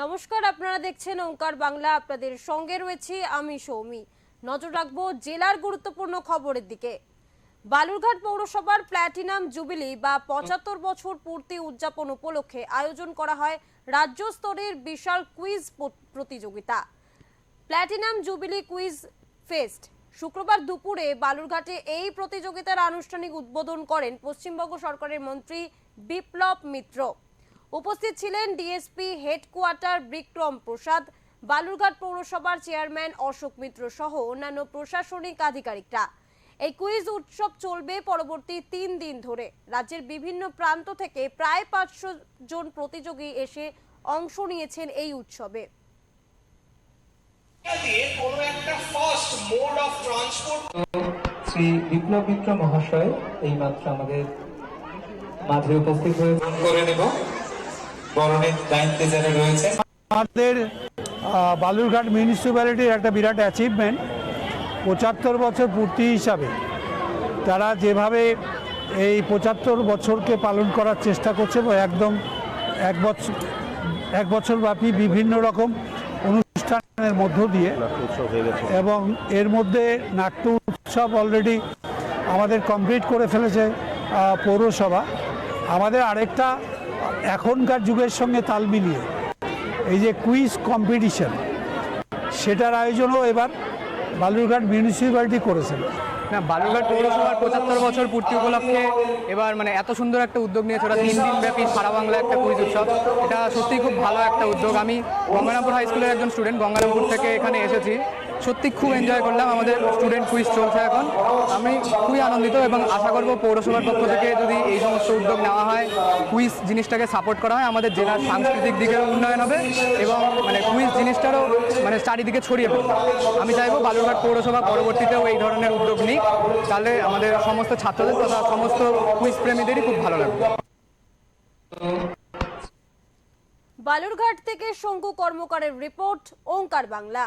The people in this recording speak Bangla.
নমস্কার, আপনারা দেখছেন ওঙ্কার বাংলা। আপনাদের সঙ্গে রয়েছি আমি সৌমি। নজর রাখব জেলার গুরুত্বপূর্ণ খবরের দিকে। বালুরঘাট পৌরসভার প্ল্যাটিনাম জুবিলি বা পঁচাত্তর বছর পূর্তি উদযাপন উপলক্ষে আয়োজন করা হয় রাজ্য স্তরের বিশাল কুইজ প্রতিযোগিতা। প্ল্যাটিনাম জুবিলি কুইজ ফেস্ট শুক্রবার দুপুরে বালুরঘাটে এই প্রতিযোগিতার আনুষ্ঠানিক উদ্বোধন করেন পশ্চিমবঙ্গ সরকারের মন্ত্রী বিপ্লব মিত্র। উপস্থিত ছিলেন ডিএসপি হেডকোয়ার্টার বিক্রম প্রসাদ বালুরঘাট পৌরসভার চেয়ারম্যান অশোক মিত্র সহ অন্যান্য প্রশাসনিক আধিকারিকরা। এই কুইজ উৎসব চলবে পরবর্তী তিন দিন ধরে। রাজ্যের বিভিন্ন প্রান্ত থেকে প্রায় পাঁচশো জন প্রতিযোগী এসে অংশ নিয়েছেন এই উৎসবে। দিয়ে কোনো একটা first mode of transport Shri Biplab Mitra মহাশয় এই মাত্র আমাদের মাঝে উপস্থিত হয়ে করে নেব। বরণের দায়িত্বে যারা রয়েছে আমাদের বালুরঘাট মিউনিসিপ্যালিটির একটা বিরাট অ্যাচিভমেন্ট পঁচাত্তর বছর পূর্তি হিসাবে। তারা যেভাবে এই পঁচাত্তর বছরকে পালন করার চেষ্টা করছে এবং একদম এক বছর এক বছর ব্যাপী বিভিন্ন রকম অনুষ্ঠানের মধ্য দিয়ে। এবং এর মধ্যে নাট্য উৎসব অলরেডি আমাদের কমপ্লিট করে ফেলেছে পৌরসভা। আমাদের আরেকটা এখনকার যুগের সঙ্গে তাল মিলিয়ে। এই যে কুইজ কম্পিটিশন সেটার আয়োজনও এবার বালুরঘাট মিউনিসিপ্যালিটি করেছেন না, বালুরঘাট পৌরসভার পঁচাত্তর বছর পূর্তি উপলক্ষে এবার মানে এত সুন্দর একটা উদ্যোগ নিয়েছে। ওরা তিন দিন ব্যাপী সারা বাংলা একটা কুইজ উৎসব। এটা সত্যিই খুব ভালো একটা উদ্যোগ। আমি গঙ্গারামপুর হাই স্কুলের একজন স্টুডেন্ট গঙ্গারামপুর থেকে এখানে এসেছি। সত্যি খুব এনজয় করলাম। আমাদের স্টুডেন্ট কুইজ চলছে এখন। আমি খুবই আনন্দিত এবং আশা করব পৌরসভার পক্ষ থেকে যদি এই উদ্যোগ নেওয়া হয়। কুইজ জিনিসটাকে সাপোর্ট করা হয়। আমাদের জেলার সাংস্কৃতিক দিকেও উন্নয়ন হবে এবং মানে কুইজ জিনিসটারও মানে চারিদিকে ছড়িয়ে পড়বে। আমি চাইব বালুরঘাট পৌরসভা পরবর্তীতেও এই ধরনের উদ্যোগ নিক। তাহলে আমাদের সমস্ত ছাত্রদের তথা সমস্ত কুইজ প্রেমীদেরই খুব ভালো লাগবে। বালুরঘাট থেকে শঙ্কু কর্মকারের রিপোর্ট, ওঙ্কার বাংলা।